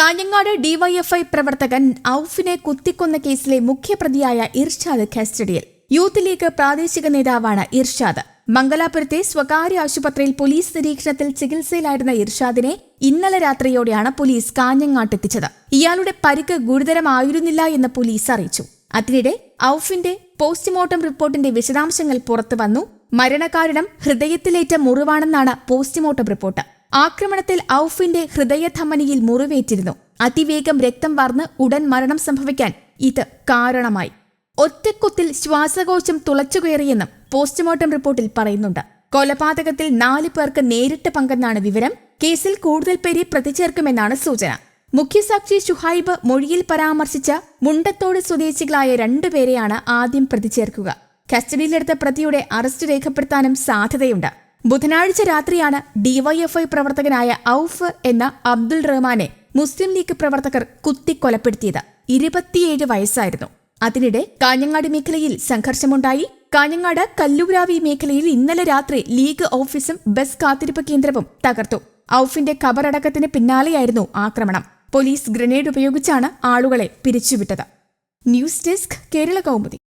Kanhangad DYFI പ്രവർത്തകൻ ഔഫിനെ കുത്തിക്കൊന്ന കേസിലെ മുഖ്യപ്രതിയായ ഇർഷാദ് കസ്റ്റഡിയിൽ. യൂത്ത് ലീഗ് പ്രാദേശിക നേതാവാണ് ഇർഷാദ്. മംഗലാപുരത്തെ സ്വകാര്യ ആശുപത്രിയിൽ പോലീസ് നിരീക്ഷണത്തിൽ ചികിത്സയിലായിരുന്ന ഇർഷാദിനെ ഇന്നലെ രാത്രിയോടെയാണ് പോലീസ് കാഞ്ഞങ്ങാട്ടെത്തിച്ചത്. ഇയാളുടെ പരിക്ക് ഗുരുതരമായിരുന്നില്ല എന്ന് പോലീസ് അറിയിച്ചു. അതിനിടെ ഔഫിന്റെ പോസ്റ്റ്മോർട്ടം റിപ്പോർട്ടിന്റെ വിശദാംശങ്ങൾ പുറത്തുവന്നു. മരണകാരണം ഹൃദയത്തിലേറ്റ മുറിവാണെന്നാണ് പോസ്റ്റ്മോർട്ടം റിപ്പോർട്ട്. ആക്രമണത്തിൽ ഔഫിന്റെ ഹൃദയധമനിയിൽ മുറിവേറ്റിരുന്നു. അതിവേഗം രക്തം വാർന്ന് ഉടൻ മരണം സംഭവിക്കാൻ ഇത് കാരണമായി. ഒറ്റക്കുത്തിൽ ശ്വാസകോശം തുളച്ചുകയറിയെന്നും പോസ്റ്റ്മോർട്ടം റിപ്പോർട്ടിൽ പറയുന്നുണ്ട്. കൊലപാതകത്തിൽ നാല് പേർക്ക് നേരിട്ട് പങ്കെന്നാണ് വിവരം. കേസിൽ കൂടുതൽ പേരെ പ്രതിചേർക്കുമെന്നാണ് സൂചന. മുഖ്യസാക്ഷി ഷുഹൈബ് മൊഴിയിൽ പരാമർശിച്ച മുണ്ടത്തോട് സ്വദേശികളായ രണ്ടുപേരെയാണ് ആദ്യം പ്രതിചേർക്കുക. കസ്റ്റഡിയിലെടുത്ത പ്രതിയുടെ അറസ്റ്റ് രേഖപ്പെടുത്താനും സാധ്യതയുണ്ട്. ബുധനാഴ്ച രാത്രിയാണ് ഡിവൈഎഫ്ഐ പ്രവർത്തകനായ ഔഫ് എന്ന അബ്ദുൾ റഹ്മാനെ മുസ്ലിം ലീഗ് പ്രവർത്തകർ കുത്തിക്കൊലപ്പെടുത്തിയത്. ഇരുപത്തിയേഴ് വയസ്സായിരുന്നു. അതിനിടെ കാഞ്ഞങ്ങാട് മേഖലയിൽ സംഘർഷമുണ്ടായി. കാഞ്ഞങ്ങാട് കല്ലൂരാവി മേഖലയിൽ ഇന്നലെ രാത്രി ലീഗ് ഓഫീസും ബസ് കാത്തിരിപ്പ് കേന്ദ്രവും തകർത്തു. ഔഫിന്റെ ഖബറടക്കത്തിന് പിന്നാലെയായിരുന്നു ആക്രമണം. പോലീസ് ഗ്രനേഡ് ഉപയോഗിച്ചാണ് ആളുകളെ പിരിച്ചുവിട്ടത്. News desk Kerala Kaumudi.